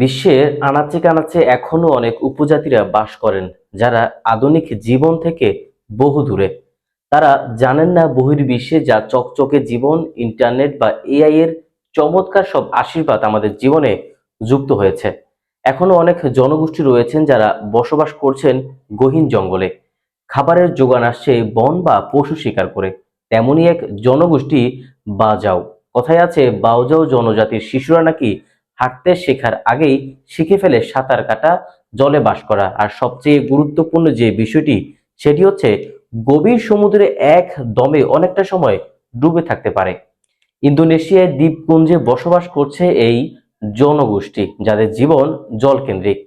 বিশ্বের আনাচে কানাচে এখনও অনেক উপজাতিরা বাস করেন যারা আধুনিক জীবন থেকে বহু দূরে। তারা জানেন না বহির্বিশ্বে যা চকচকে জীবন, ইন্টারনেট বা এআই এর চমৎকার সব আশীর্বাদ আমাদের জীবনে যুক্ত হয়েছে। এখনও অনেক জনগোষ্ঠী রয়েছেন যারা বসবাস করছেন গহীন জঙ্গলে। খাবারের যোগান আসছে বন বা পশু শিকার করে। তেমনই এক জনগোষ্ঠী বাজাও। কথায় আছে, বাউজাও জনজাতির শিশুরা নাকি হাঁটতে শেখার আগেই শিখে ফেলে সাঁতার কাটা, জলে বাস করা। আর সবচেয়ে গুরুত্বপূর্ণ যে বিষয়টি, সেটি হচ্ছে গভীর সমুদ্রে এক দমে অনেকটা সময় ডুবে থাকতে পারে। ইন্দোনেশিয়ায় দ্বীপপুঞ্জে বসবাস করছে এই জনগোষ্ঠী, যাদের জীবন জলকেন্দ্রিক।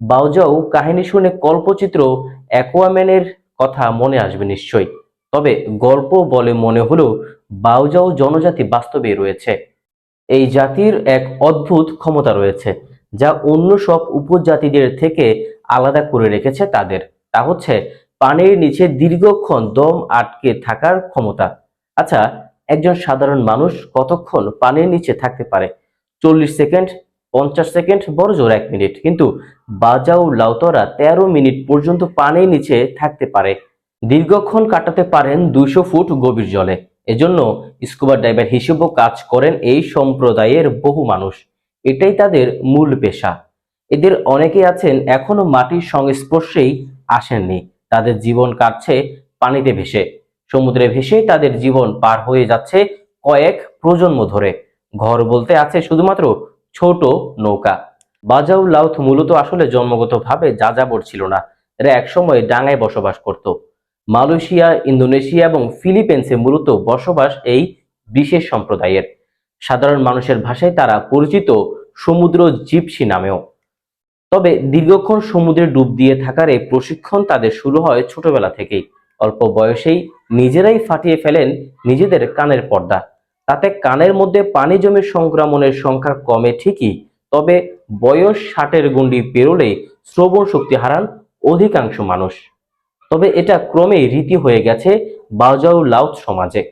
বাউজাও কাহিনী শুনে কল্পচিত্র অ্যাকোয়াম্যানের কথা মনে আসবে নিশ্চয়ই। তবে গল্প বলে মনে হলেও বাউজাও জনজাতি বাস্তবে রয়েছে। এই জাতির এক অদ্ভুত ক্ষমতা রয়েছে, যা অন্য সব উপজাতিদের থেকে আলাদা করে রেখেছে তাদের। তা হচ্ছে পানির নিচে দীর্ঘক্ষণ দম আটকে থাকার ক্ষমতা। আচ্ছা একজন সাধারণ মানুষ কতক্ষণ পানির নিচে থাকতে পারে? চল্লিশ সেকেন্ড, পঞ্চাশ সেকেন্ড, বড় জোর এক মিনিট। কিন্তু বাজাও লাউতরা তেরো মিনিট পর্যন্ত পানির নিচে থাকতে পারে। দীর্ঘক্ষণ কাটাতে পারেন দুইশো ফুট গভীর জলে। এজন্য স্কুবা ডাইভার হিসেবেও কাজ করেন এই সম্প্রদায়ের বহু মানুষ। এটাই তাদের মূল পেশা। এদের অনেকে আছেন এখনও মাটির সংস্পর্শেই আসেননি। তাদের জীবন কাটছে পানিতে ভেসে। সমুদ্রে ভেসে তাদের জীবন পার হয়ে যাচ্ছে কয়েক প্রজন্ম ধরে। ঘর বলতে আছে শুধুমাত্র ছোট নৌকা। বাজাউ লাউথ মূলত আসলে জন্মগতভাবে যাযাবর ছিল না। এরা একসময় ডাঙায় বসবাস করত। মালয়েশিয়া, ইন্দোনেশিয়া এবং ফিলিপিন্সে মূলত বসবাস এই বিশেষ সম্প্রদায়ের। সাধারণ মানুষের ভাষায় তারা পরিচিত সমুদ্র জিপসি নামেও। তবে দীর্ঘক্ষণ সমুদ্রে ডুব দিয়ে থাকার এই প্রশিক্ষণ তাদের শুরু হয় ছোটবেলা থেকেই। অল্প বয়সেই নিজেরাই ফাটিয়ে ফেলেন নিজেদের কানের পর্দা। তাতে কানের মধ্যে পানি জমে সংক্রমণের সংখ্যা কমে ঠিকই, তবে বয়স ষাটের গুন্ডি পেরোলে শ্রবণ শক্তি হারান অধিকাংশ মানুষ। তবে এটা ক্রমেই রীতি হয়ে গেছে বাজাউ লাউ সমাজে।